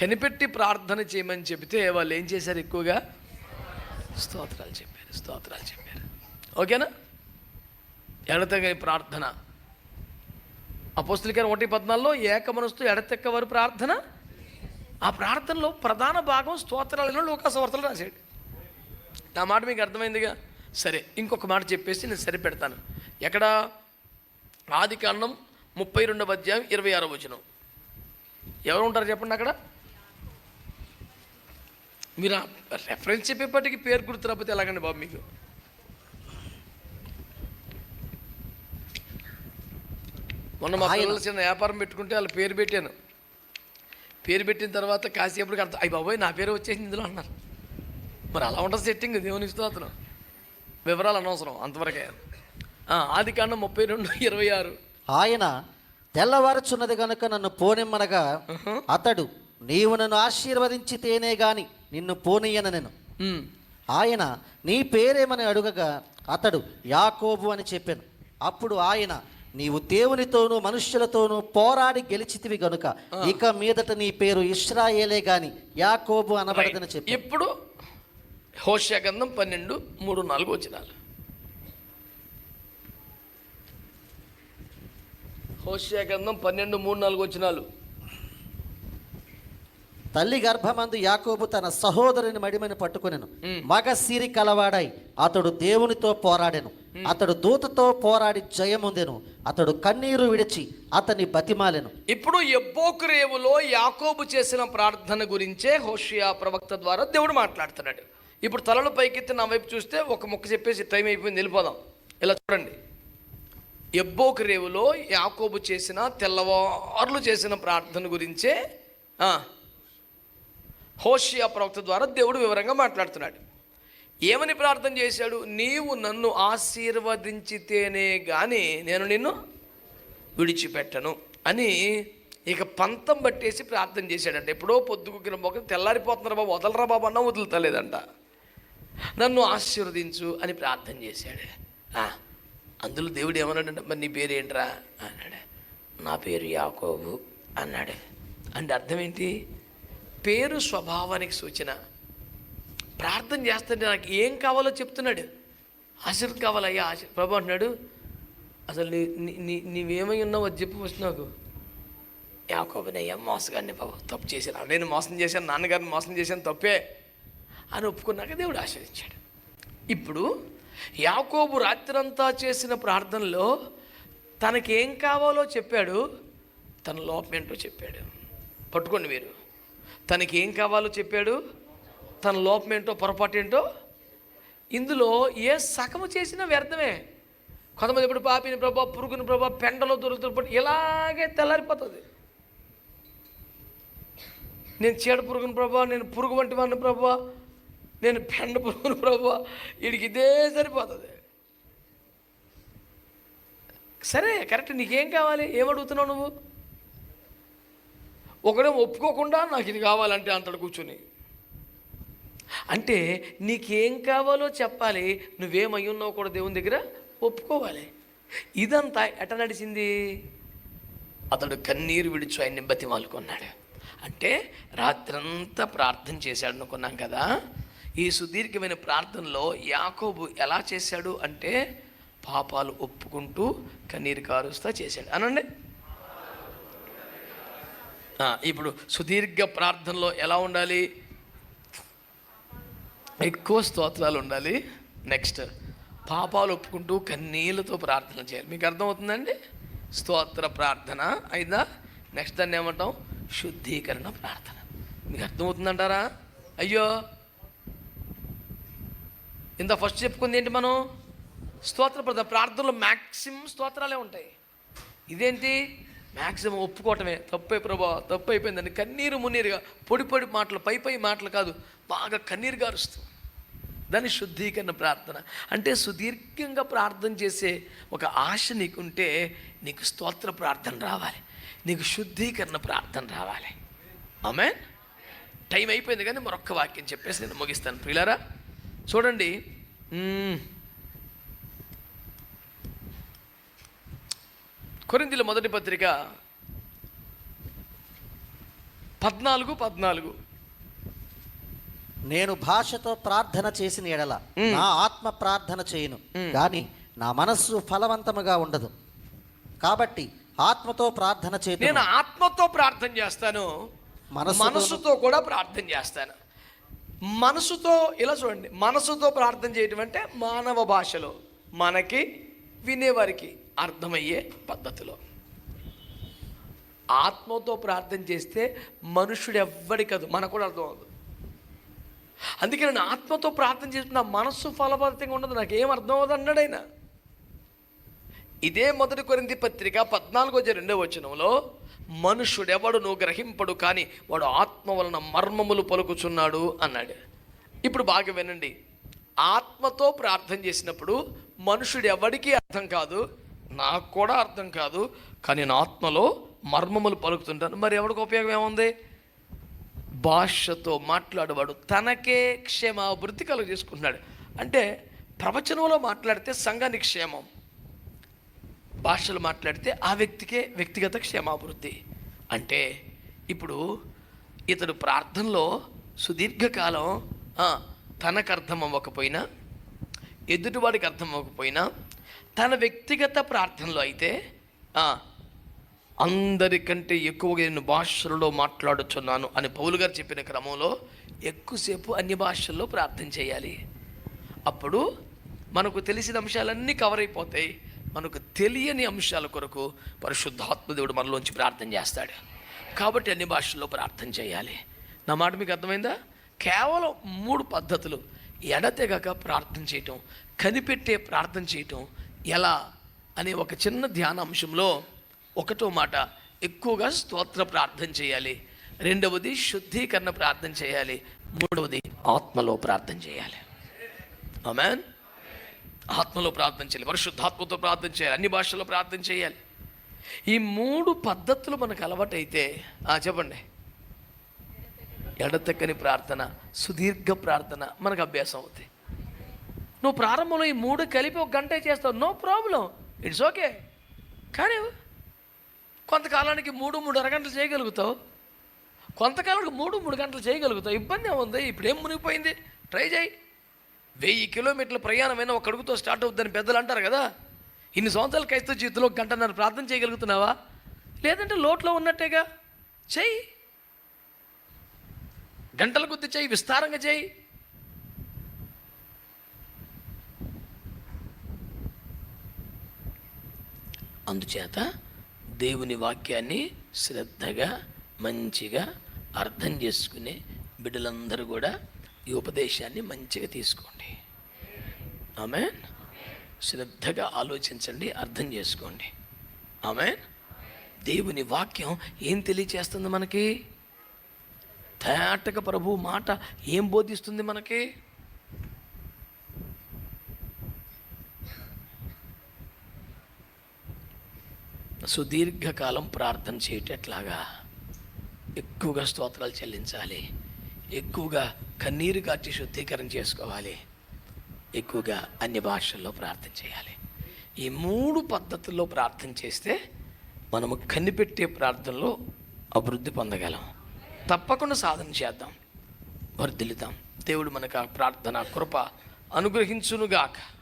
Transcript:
కనిపెట్టి ప్రార్థన చేయమని చెబితే వాళ్ళు ఏం చేశారు ఎక్కువగా? స్తోత్రాలు చెప్పారు స్తోత్రాలు చెప్పారు. ఓకేనా? ఎడతగని ప్రార్థన. అపోస్తులికైన ఒకటి పద్నాలుగులో ఏక మనస్తో ఎడతెక్క వారు ప్రార్థన. ఆ ప్రార్థనలో ప్రధాన భాగం స్తోత్రాలను లోకాసవర్తలు రాశాడు. నా మాట మీకు అర్థమైందిగా? సరే ఇంకొక మాట చెప్పేసి నేను సరిపెడతాను. ఎక్కడ? ఆది కాండం ముప్పై రెండవ అధ్యాయం ఇరవై ఆరో వచనం. ఎవరు ఉంటారు చెప్పండి అక్కడ? మీరు రెఫరెన్స్ చెప్పేప్పటికి పేరు గుర్తు రాకపోతే ఎలాగండి బాబు మీకు? మొన్న మా పిల్లలు చిన్న వ్యాపారం పెట్టుకుంటే వాళ్ళ పేరు పెట్టాను. పేరు పెట్టిన తర్వాత కాసేపటికి అర్థం అయ్యి బాబోయ్ నా పేరు వచ్చేసింది ఇందులో అన్నారు. మరి అలా ఉంటుంది సెట్టింగ్ దేవుని స్తోత్రం వివరాలు అనవసరం అంతవరకే. ఆది కాండం ముప్పై రెండు ఇరవై ఆరు. ఆయన తెల్లవారుచున్నది గనుక నన్ను పోనిమ్మనగా అతడు నీవు నన్ను ఆశీర్వదించితేనే గాని నిన్ను పోనీయన నేను. ఉమ్. ఆయన నీ పేరేమని అడుగగా అతడు యాకోబు అని చెప్పాను. అప్పుడు ఆయన నీవు దేవునితోనూ మనుష్యులతోనూ పోరాడి గెలిచితివి గనుక ఇక మీదట నీ పేరు ఇస్రాయేలే గాని యాకోబు అనబడదని చెప్పి ఇప్పుడు గంధం పన్నెండు మూడు నాలుగు వచ్చినాలు హోషయ గంధం పన్నెండు మూడు నాలుగు వచ్చినాలు తల్లి గర్భమందు యాకోబు తన సహోదరుని మడిమని పట్టుకునేను. మగ సిరి కలవాడై అతడు దేవునితో పోరాడెను. అతడు దూతతో పోరాడి జయముందెను. అతడు కన్నీరు విడిచి అతని బతిమాలెను. ఇప్పుడు ఎబ్బోకు రేవులో యాకోబు చేసిన ప్రార్థన గురించే హోషియా ప్రవక్త ద్వారా దేవుడు మాట్లాడుతున్నాడు. ఇప్పుడు తలలు పైకెత్తి నా వైపు చూస్తే ఒక ముక్క చెప్పేసి టైం అయిపోయింది వెళ్ళిపోదాం. ఇలా చూడండి. ఎబ్బోకు రేవులో యాకోబు చేసిన తెల్లవార్లు చేసిన ప్రార్థన గురించే ఆ, హోషియా ప్రవక్త ద్వారా దేవుడు వివరంగా మాట్లాడుతున్నాడు. ఏమని ప్రార్థన చేశాడు? నీవు నన్ను ఆశీర్వదించితేనే కానీ నేను నిన్ను విడిచిపెట్టను అని ఇక పంతం పట్టేసి ప్రార్థన చేశాడంట. ఎప్పుడో పొద్దుకుకిన మొక్క తెల్లారిపోతున్నారు బాబు వదలరా బాబు అన్న వదులుతలేదంట. నన్ను ఆశీర్వదించు అని ప్రార్థన చేశాడు. అందులో దేవుడు ఏమన్నాడంటే మరి నీ పేరు ఏంట్రా అన్నాడు. నా పేరు యాకోబు అన్నాడు. అంటే అర్థం ఏంటి? పేరు స్వభావానికి సూచన. ప్రార్థన చేస్తుంటే నాకు ఏం కావాలో చెప్తున్నాడు. ఆశీర్వద్ కావాలయ్యా ఆశీర్ ప్రభు అంటున్నాడు అసలు నీ నీ నీవేమై ఉన్నావో అది చెప్పు ఫస్ట్ నాకు. యాకోబునయ్యా మోసగాడిని బాబు తప్పు చేశాను. నేను మోసం చేశాను నాన్నగారిని మోసం చేశాను తప్పే. అని ఒప్పుకున్నాక దేవుడు ఆశీర్వదించాడు. ఇప్పుడు యాకోబు రాత్రంతా చేసిన ప్రార్థనలో తనకేం కావాలో చెప్పాడు తన లోపం ఏంటో చెప్పాడు. పట్టుకోండి మీరు. తనకి ఏం కావాలో చెప్పాడు? తన లోపం ఏంటో పొరపాటు ఏంటో? ఇందులో ఏ సగము చేసినా వ్యర్థమే. కొంతమంది ఇప్పుడు పాపిని ప్రభా పురుగుని ప్రభా పెండలో దొరుకుతున్నప్పుడు ఇలాగే తెల్లారిపోతుంది. నేను చీడ పురుగుని ప్రభా నేను పురుగు వంటి వాడిని ప్రభా నేను పెండ పురుగుని ప్రభా వీడికి ఇదే సరిపోతుంది. సరే కరెక్ట్ నీకేం కావాలి? ఏమడుగుతున్నావు నువ్వు? ఒకడే ఒప్పుకోకుండా నాకు ఇది కావాలంటే అంతడు కూర్చొని. అంటే నీకేం కావాలో చెప్పాలి నువ్వేమై ఉన్నావు కూడా దేవుని దగ్గర? ఒప్పుకోవాలి. ఇదంతా ఎట నడిచింది? అతడు కన్నీరు విడిచి ఆయన్ని బతిమాలుకున్నాడు అంటే రాత్రంతా ప్రార్థన చేశాడు అనుకున్నాం కదా? ఈ సుదీర్ఘమైన ప్రార్థనలో యాకోబు ఎలా చేశాడు అంటే పాపాలు ఒప్పుకుంటూ కన్నీరు కారుస్తా చేశాడు. అనండి. ఇప్పుడు సుదీర్ఘ ప్రార్థనలో ఎలా ఉండాలి? ఎక్కువ స్తోత్రాలు ఉండాలి. నెక్స్ట్ పాపాలు ఒప్పుకుంటూ కన్నీళ్ళతో ప్రార్థన చేయాలి. మీకు అర్థమవుతుందండి? స్తోత్ర ప్రార్థన అయిందా? నెక్స్ట్ దాన్ని ఏమంటాం? శుద్ధీకరణ ప్రార్థన. మీకు అర్థమవుతుందంటారా? అయ్యో! ఇంత ఫస్ట్ చెప్పుకుంది ఏంటి మనం? స్తోత్ర ప్రార్థన. ప్రార్థనలో మ్యాక్సిమం స్తోత్రాలే ఉంటాయి. ఇదేంటి? మ్యాక్సిమం ఒప్పుకోవటమే. తప్పే ప్రభా తప్పు అయిపోయిందని కన్నీరు మున్నీరుగా పొడి పొడి మాటలు పై పై మాటలు కాదు బాగా కన్నీరు గారుస్తూ. దాని శుద్ధీకరణ ప్రార్థన. అంటే సుదీర్ఘంగా ప్రార్థన చేసే ఒక ఆశ నీకుంటే నీకు స్తోత్ర ప్రార్థన రావాలి. నీకు శుద్ధీకరణ ప్రార్థన రావాలి. ఆమె టైం అయిపోయింది కానీ మరొక్క వాక్యం చెప్పేసి నేను ముగిస్తాను. ప్రియులారా చూడండి. మ్మ్. కొరింథీల మొదటి పత్రిక పద్నాలుగు పద్నాలుగు. నేను భాషతో ప్రార్థన చేసిన ఎడల. నా ఆత్మ ప్రార్థన చేయను. కానీ నా మనస్సు ఫలవంతముగా ఉండదు. కాబట్టి ఆత్మతో ప్రార్థన నేను చేయను ఆత్మతో ప్రార్థన చేస్తాను. మనసుతో కూడా ప్రార్థన చేస్తాను. మనసుతో ఇలా చూడండి. మనసుతో ప్రార్థన చేయటం అంటే మానవ భాషలో మనకి వినేవారికి అర్థమయ్యే పద్ధతిలో. ఆత్మతో ప్రార్థన చేస్తే మనుషుడు ఎవ్వడి కాదు మనకు కూడా అర్థం అవ్వదు అందుకే నేను ఆత్మతో ప్రార్థన చేస్తున్న మనస్సు ఫలభరితంగా ఉండదు నాకు ఏం అర్థం అవ్వదు అన్నాడు ఆయన. ఇదే మొదటి కొరింది పత్రిక పద్నాలుగో రెండో వచనంలో మనుషుడెవడును గ్రహింపడు కానీ వాడు ఆత్మ వలన మర్మములు పలుకుచున్నాడు అన్నాడు. ఇప్పుడు బాగా వినండి. ఆత్మతో ప్రార్థన చేసినప్పుడు మనుషుడు ఎవడికి అర్థం కాదు నాకు కూడా అర్థం కాదు కానీ నా ఆత్మలో మర్మములు పలుకుతుంటాను. మరి ఎవరికి ఉపయోగం ఏముంది? భాషతో మాట్లాడేవాడు తనకే క్షేమాభివృద్ధి కలుగు చేసుకుంటున్నాడు అంటే ప్రవచనంలో మాట్లాడితే సంఘానికి క్షేమం భాషలు మాట్లాడితే ఆ వ్యక్తికే వ్యక్తిగత క్షేమాభివృద్ధి. అంటే ఇప్పుడు ఇతడు ప్రార్థనలో సుదీర్ఘకాలం తనకు అర్థం అవ్వకపోయినా ఎదుటివాడికి అర్థం అవ్వకపోయినా తన వ్యక్తిగత ప్రార్థనలో అయితే అందరికంటే ఎక్కువగా నేను భాషలలో మాట్లాడుచున్నాను అని పౌలు గారు చెప్పిన క్రమంలో ఎక్కువసేపు అన్ని భాషల్లో ప్రార్థన చేయాలి. అప్పుడు మనకు తెలిసిన అంశాలన్నీ కవర్ అయిపోతాయి. మనకు తెలియని అంశాల కొరకు పరిశుద్ధాత్మదేవుడు మనలోంచి ప్రార్థన చేస్తాడు. కాబట్టి అన్ని భాషల్లో ప్రార్థన చేయాలి. నా మాట మీకు అర్థమైందా? కేవలం మూడు పద్ధతులు. ఎడతెగక ప్రార్థన చేయటం కనిపెట్టే ప్రార్థన చేయటం ఎలా అనే ఒక చిన్న ధ్యాన అంశంలో ఒకటో మాట ఎక్కువగా స్తోత్ర ప్రార్థన చేయాలి. రెండవది శుద్ధీకరణ ప్రార్థన చేయాలి. మూడవది ఆత్మలో ప్రార్థన చేయాలి. అమెన్ ఆత్మలో ప్రార్థన చేయాలి. పరిశుద్ధాత్మతో ప్రార్థన చేయాలి. అన్ని భాషల్లో ప్రార్థన చేయాలి. ఈ మూడు పద్ధతులు మనకు అలవాటైతే ఆ, చెప్పండి. ఎడతెక్కని ప్రార్థన సుదీర్ఘ ప్రార్థన మనకు అభ్యాసం అవుతాయి. నువ్వు ప్రారంభంలో ఈ మూడు కలిపి ఒక గంట చేస్తావు. నో ప్రాబ్లం ఇట్స్ ఓకే కానీ కొంతకాలానికి మూడు మూడు అరగంటలు చేయగలుగుతావు. కొంతకాలానికి మూడు మూడు గంటలు చేయగలుగుతావు. ఇబ్బంది ఏముంది? ఇప్పుడు ఏం మునిగిపోయింది? ట్రై చేయి. వెయ్యి కిలోమీటర్ల ప్రయాణమైన ఒక అడుగుతో స్టార్ట్ అవుతుందని పెద్దలు అంటారు కదా. ఇన్ని సంవత్సరాల క్రైస్తవ జీవితంలో గంట నన్ను ప్రార్థన చేయగలుగుతున్నావా? లేదంటే లోట్లో ఉన్నట్టేగా? చెయ్యి గంటల కొద్ది చెయ్యి విస్తారంగా చేయి. అందుచేత దేవుని వాక్యాన్ని శ్రద్ధగా మంచిగా అర్థం చేసుకునే బిడ్డలందరూ కూడా ఈ ఉపదేశాన్ని మంచిగా తీసుకోండి. ఆమె శ్రద్ధగా ఆలోచించండి అర్థం చేసుకోండి. ఆమె దేవుని వాక్యం ఏం తెలియచేస్తుంది మనకి? తేటగా ప్రభు మాట ఏం బోధిస్తుంది మనకి? సుదీర్ఘకాలం ప్రార్థన చేయటట్లాగా ఎక్కువగా స్తోత్రాలు చెల్లించాలి. ఎక్కువగా కన్నీరు కాచి శుద్ధీకరణ చేసుకోవాలి. ఎక్కువగా అన్ని భాషల్లో ప్రార్థన చేయాలి. ఈ మూడు పద్ధతుల్లో ప్రార్థన చేస్తే మనము కనిపెట్టే ప్రార్థనలో అభివృద్ధి పొందగలం. తప్పకుండా సాధన చేద్దాం. వర్ధిల్లుతాం. దేవుడు మనకు ఆ ప్రార్థన కృప అనుగ్రహించునుగాక.